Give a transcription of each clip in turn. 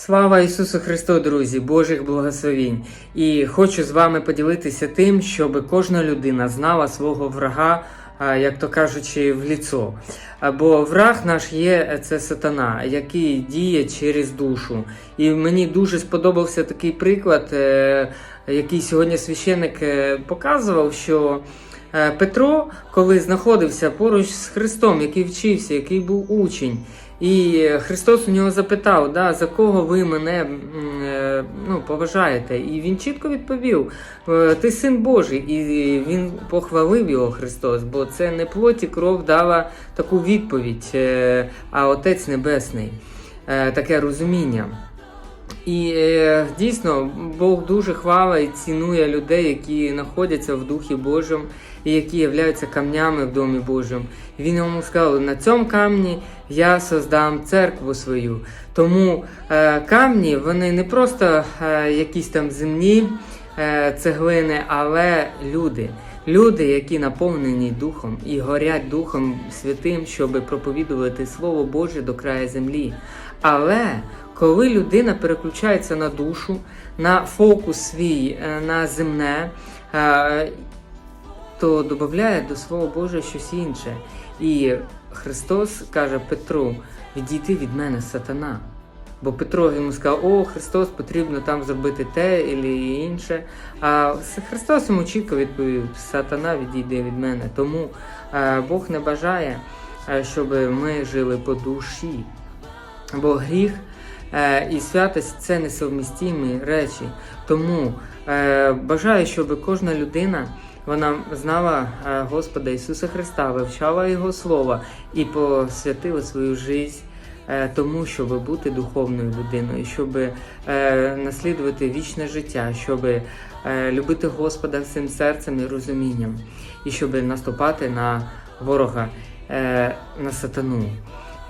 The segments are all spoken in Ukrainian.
Слава Ісусу Христу, друзі, Божих благословінь! І хочу з вами поділитися тим, щоб кожна людина знала свого врага, як то кажучи, в ліцо. Бо враг наш є це сатана, який діє через душу. І мені дуже сподобався такий приклад, е, який сьогодні священник е, показував, що. Е, Петро, коли знаходився поруч з Христом, який вчився, який був учень, і Христос у нього запитав, да, за кого ви мене е, ну, поважаєте? І він чітко відповів: «Е, Ти син Божий. І він похвалив його Христос, бо це не плоті кров дала таку відповідь, а Отець Небесний, таке розуміння. І е, дійсно Бог дуже хвала і цінує людей, які знаходяться в Духі Божому і які являються камнями в Домі Божому. Він йому сказав: на цьому камні я создам церкву свою. Тому е, камні вони не просто е, якісь там земні е, цеглини, але люди. Люди, які наповнені Духом і горять Духом Святим, щоб проповідувати Слово Боже до краю землі. Але коли людина переключається на душу, на фокус свій, е, на земне, е, то додає до Слова Боже щось інше. І Христос каже Петру: відійди від мене, сатана. Бо Петро йому сказав, о, Христос, потрібно там зробити те і інше. А Христос йому чітко відповів: Сатана, відійди від мене. Тому е, Бог не бажає, щоб ми жили по душі. Бо гріх і святость це несовмістимі речі. Тому е, бажаю, щоб кожна людина вона знала е, Господа Ісуса Христа, вивчала Його Слово і посвятила свою життя е, тому, щоб бути духовною людиною, щоб е, наслідувати вічне життя, щоб е, любити Господа всім серцем і розумінням, і щоб наступати на ворога, е, на сатану,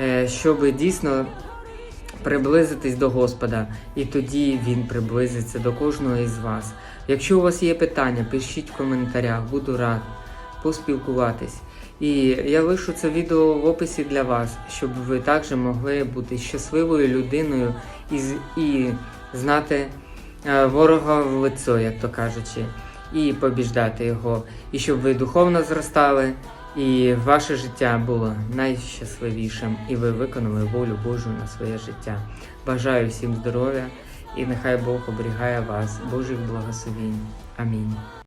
е, щоб дійсно приблизитись до Господа, і тоді Він приблизиться до кожного із вас. Якщо у вас є питання, пишіть в коментарях, буду рад поспілкуватись. І я лишу це відео в описі для вас, щоб ви також могли бути щасливою людиною і, і знати е, ворога в лицо, як то кажучи, і побіждати його, і щоб ви духовно зростали, і ваше життя було найщасливішим, і ви виконали волю Божу на своє життя. Бажаю всім здоров'я і нехай Бог оберігає вас, Божих благословінь. Амінь.